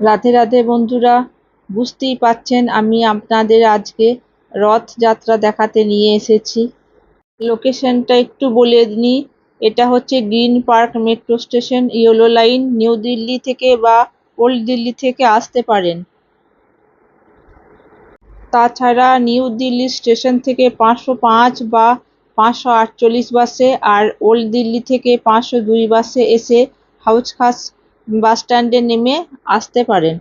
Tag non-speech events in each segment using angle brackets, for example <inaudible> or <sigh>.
রাধে রাধে বন্ধুরা, বুঝতেই পাচ্ছেন আমি আপনাদের আজকে রথযাত্রা দেখাতে নিয়ে এসেছি। লোকেশনটা একটু বলে নিই এটা হচ্ছে green park metro station, yellow line, new Delhi থেকে বা ওল্ড দিল্লি থেকে আসতে পারেন। তাছাড়া নিউ দিল্লি স্টেশন থেকে পাঁচশো পাঁচ বা পাঁচশো আটচল্লিশ বাসে আর ওল্ড দিল্লি থেকে পাঁচশো দুই বাসে এসে হাউস খাস বাস স্ট্যান্ডে নেমে আসতে পারেন।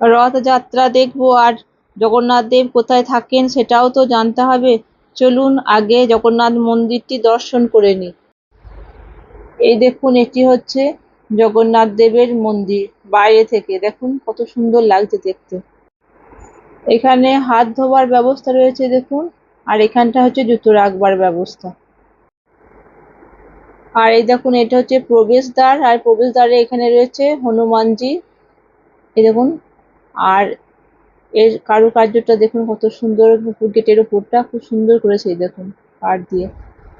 রথযাত্রা দেখব আর জগন্নাথ দেব কোথায় থাকেন সেটাও তো জানতে হবে। চলুন আগে জগন্নাথ মন্দিরটি দর্শন করে নিই। এই দেখুন, এটি হচ্ছে জগন্নাথ দেবের মন্দির বাইরে থেকে। দেখুন, কত সুন্দর লাগছে দেখতে। এখানে হাত ধোবার ব্যবস্থা রয়েছে, দেখুন। আর এখানটা হচ্ছে জুতো রাখবার ব্যবস্থা। আর এই দেখুন, এটা হচ্ছে প্রবেশদ্বার, আর প্রবেশদ্বারে এখানে রয়েছে হনুমানজি। এই দেখুন, আর এর কারুকার্যটা দেখুন কত সুন্দর গেটের উপরটা খুব সুন্দর করেছে এই দেখুন কাঠ দিয়ে।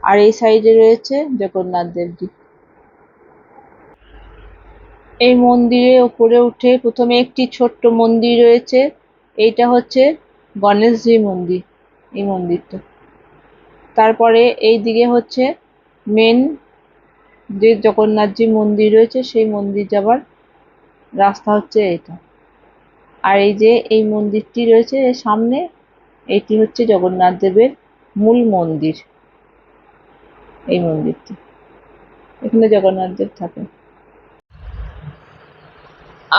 আর এই সাইডে রয়েছে জগন্নাথ দেবজি। এই মন্দিরে উপরে উঠে প্রথমে একটি ছোট্ট মন্দির রয়েছে, এইটা হচ্ছে গণেশজি মন্দির, এই মন্দিরটা। তারপরে এই দিকে হচ্ছে মেন যে জগন্নাথজি মন্দির রয়েছে, সেই মন্দির যাবার রাস্তা হচ্ছে এটা। আর এই যে এই মন্দিরটি রয়েছে, এর সামনে এটি হচ্ছে জগন্নাথ দেবের মূল মন্দির, এই মন্দিরটি। এখানে জগন্নাথ দেব থাকে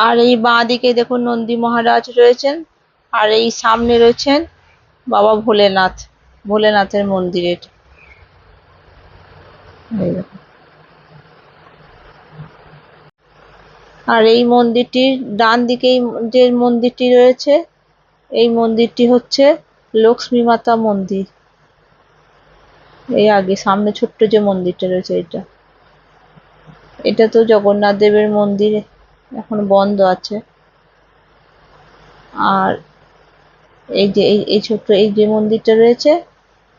আর এই বাঁ দিকে দেখুন নন্দী মহারাজ রয়েছেন, আর এই সামনে রয়েছেন বাবা ভোলেনাথ, ভোলেনাথের মন্দিরের। এই আর এই মন্দিরটির ডান দিকেই যে মন্দিরটি রয়েছে, এই মন্দিরটি হচ্ছে লক্ষ্মী মাতা মন্দির। এই আগে সামনে ছোট্ট যে মন্দিরটা রয়েছে এটা। এটা তো জগন্নাথ দেবের মন্দির, এখন বন্ধ আছে। আর এই যে, এই ছোট্ট এই যে মন্দিরটা রয়েছে,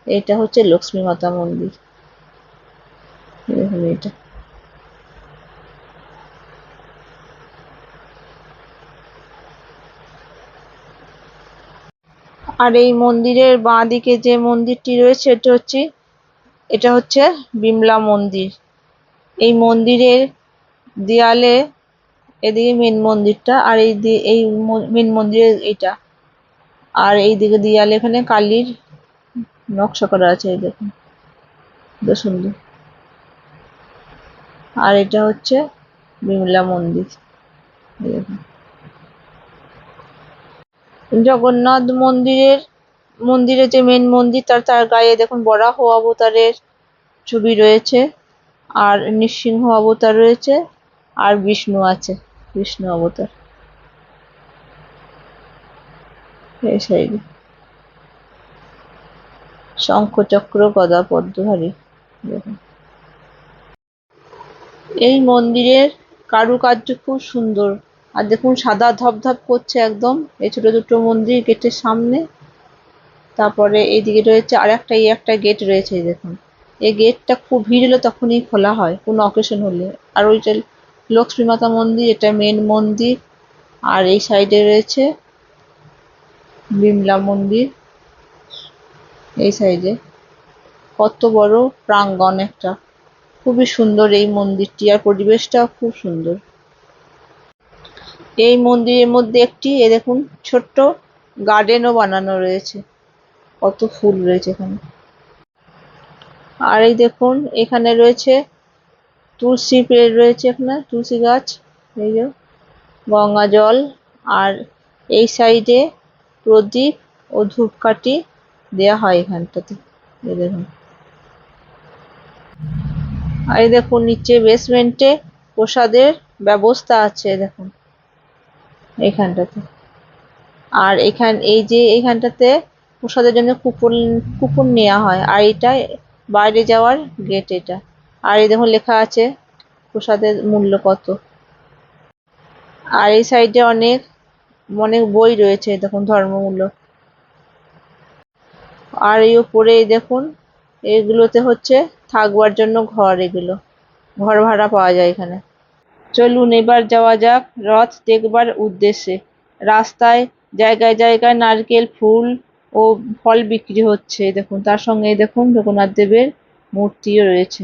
এটা হচ্ছে লক্ষ্মী মাতা মন্দির। দেখুন এটা। আর এই মন্দিরের বাঁ দিকে যে মন্দিরটি রয়েছে, এটা হচ্ছে এটা হচ্ছে বিমলা মন্দির। এই মন্দিরের দেয়ালে এদিকে মেন মন্দিরটা আর এই দি- এই মেন মন্দিরের এইটা। আর এই দিকে দেয়ালে এখানে কালীর নকশা করা আছে, এই দেখুন। সুন্দর। আর এটা হচ্ছে বিমলা মন্দির। দেখুন। জগন্নাথ মন্দিরের মন্দিরের যে মেন মন্দির, তার তার গায়ে দেখুন বরাহ অবতারের ছবি রয়েছে। আর নৃসিংহ অবতার রয়েছে। আর বিষ্ণু আছে, বিষ্ণু অবতার। এই সাইডে। শঙ্খ গদা পদ্মধারী দেখুন। এই মন্দিরের কারুকার্য খুব সুন্দর। আর দেখুন, সাদা ধপধপ করছে একদম। এই ছোট দুটো মন্দির গেটের সামনে। তারপরে এইদিকে রয়েছে আর একটা এই একটা গেট রয়েছে দেখুন। এই গেটটা খুব ভিড় হলে তখনই খোলা হয়, কোনো অকেশন হলে। আর ওইটা লক্ষ্মী মাতা মন্দির, এটা মেন মন্দির। আর এই সাইডে রয়েছে বিমলা মন্দির, এই সাইডে কত বড় প্রাঙ্গণ একটা। খুবই সুন্দর এই মন্দিরটি, আর পরিবেশটাও খুব সুন্দর। এই মন্দিরের মধ্যে একটি, এ দেখুন, ছোট্ট গার্ডেন ও বানানো রয়েছে। কত ফুল রয়েছে এখানে। আর এই দেখুন, এখানে রয়েছে তুলসী পেড় রয়েছে এখানে, তুলসী গাছ, এই যে গঙ্গা জল। আর এই সাইডে প্রদীপ ও ধূপকাঠি দেয়া হয় এখানটাতে, এই দেখুন। আর এই দেখুন, নিচে বেসমেন্টে প্রসাদের ব্যবস্থা আছে দেখুন। এইখানটাতে আর এখান, এই যে এইখানটাতে প্রসাদের জন্য কুপন কুপন নেওয়া হয়। আর এটা বাইরে যাওয়ার গেট এটা। আর এই দেখুন লেখা আছে প্রসাদের মূল্য কত। আর এই সাইডে অনেক অনেক বই রয়েছে দেখুন ধর্মমূলক আর এই উপরে দেখুন, এগুলোতে হচ্ছে থাকবার জন্য ঘর এগুলো। ঘর ভাড়া পাওয়া যায় এখানে। চলুন এবার যাওয়া যাক রথ দেখবার উদ্দেশ্যে। রাস্তায় জায়গায় জায়গায় নারকেল, ফুল ও ফল বিক্রি হচ্ছে। দেখুন, তার সঙ্গে দেখুন জগন্নাথ দেবের মূর্তিও রয়েছে।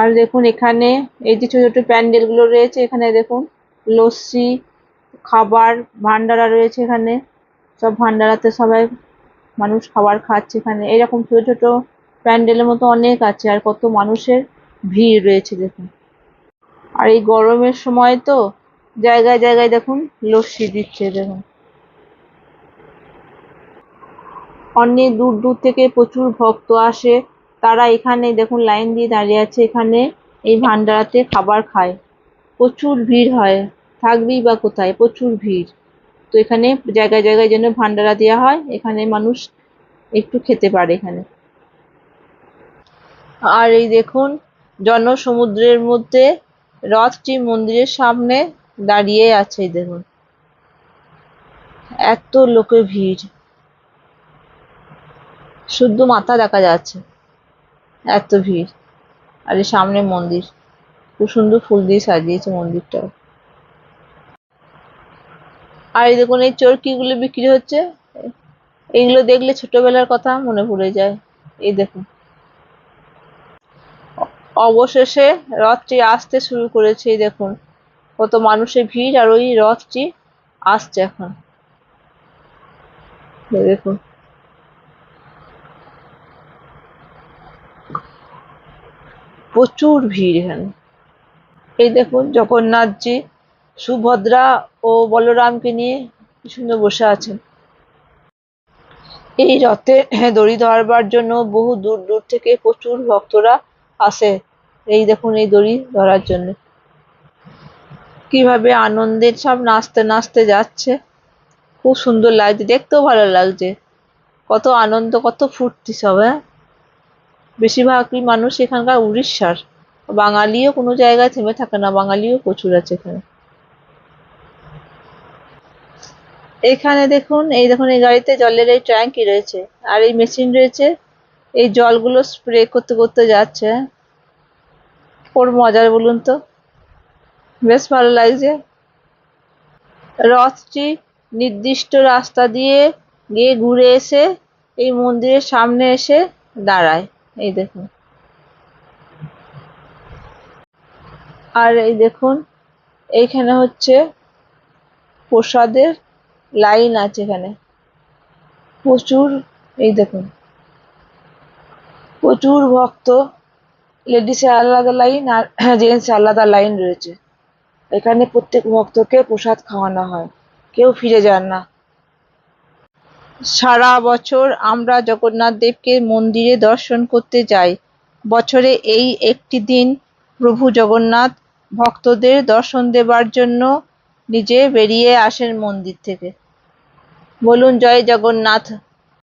আর দেখুন, এখানে এই যে ছোট ছোট প্যান্ডেলগুলো রয়েছে, এখানে দেখুন লস্যি, খাবার ভান্ডারা রয়েছে এখানে। সব ভান্ডারাতে সবাই মানুষ খাবার খাচ্ছে এখানে। এরকম ছোট ছোট প্যান্ডেলের মতো অনেক আছে, আর কত মানুষের ভিড় রয়েছে দেখুন। আর এই গরমের সময় তো জায়গায় জায়গায় দেখুন লস্যি দিচ্ছে দেখুন। অনেক দূর দূর থেকে প্রচুর ভক্ত আসে, তারা এখানে দেখুন লাইন দিয়ে দাঁড়িয়ে আছে, এখানে এই ভান্ডারাতে খাবার খায়। প্রচুর ভিড় হয় থাকবেই বা কোথায়? প্রচুর ভিড়। তো এখানে জায়গায় জায়গায় যেন ভান্ডারা দেওয়া হয়, এখানে মানুষ একটু খেতে পারে এখানে। আর এই দেখুন জনসমুদ্রের মধ্যে রথটি মন্দিরের সামনে দাঁড়িয়ে আছে, দেখুন। এত লোকের ভিড়। শুদ্ধ মাথা দেখা যাচ্ছে। এত ভিড়। আর সামনে মন্দির। খুব সুন্দর ফুল দিয়ে সাজিয়েছে মন্দিরটা। আর এই দেখুন, এই চরকিগুলো বিক্রি হচ্ছে। এইগুলো দেখলে ছোটবেলার কথা মনে পড়ে যায়। এই দেখুন। অবশেষে রথটি আসতে শুরু করেছে, দেখুন। কত মানুষের ভিড় আর ওই রথটি আসছে এখন। দেখুন। প্রচুর ভিড় এখানে। এই দেখুন, জগন্নাথজি, সুভদ্রা ও বলরামকে নিয়ে সুন্দর বসে আছেন। এই রথে দড়ি ধরবার জন্য বহু দূর দূর থেকে প্রচুর ভক্তরা আসে এই দেখুন, এই দড়ি ধরার জন্য। কীভাবে আনন্দের সব নাচতে নাচতে যাচ্ছে। খুব সুন্দর লাগছে, দেখতেও ভালো লাগছে। কত আনন্দ, কত ফুর্তি সব হ্যাঁ? বেশিরভাগই মানুষ এখানকার উড়িষ্যার। বাঙালিও কোনো জায়গায় থেমে থাকে না, বাঙালিও প্রচুর আছে এখানে। এখানে দেখুন, এই দেখুন, এই গাড়িতে জলের এই ট্যাঙ্কি রয়েছে। আর এই মেশিন রয়েছে। এই জলগুলো স্প্রে করতে করতে যাচ্ছে হ্যাঁ? ওর মজার বলুন তো। বেশ ভালো লাগছে। রথটি নির্দিষ্ট রাস্তা দিয়ে গিয়ে ঘুরে এসে এই মন্দিরের সামনে এসে দাঁড়ায়। এই দেখুন। আর এই দেখুন, এইখানে হচ্ছে প্রসাদের লাইন আছে এখানে। প্রচুর, এই দেখুন। প্রচুর ভক্ত লেডিসের আলাদা লাইন আর <clears throat> জেন্টসের আলাদা লাইন রয়েছে। এখানে প্রত্যেক ভক্তকে প্রসাদ খাওয়ানো হয়। কেউ ফিরে যান না। সারা বছর আমরা জগন্নাথ দেবকে মন্দিরে দর্শন করতে যাই। বছরে এই একটি দিন প্রভু জগন্নাথ ভক্তদের দর্শন দেবার জন্য নিজে বেরিয়ে আসেন মন্দির থেকে। বলুন, জয় জগন্নাথ।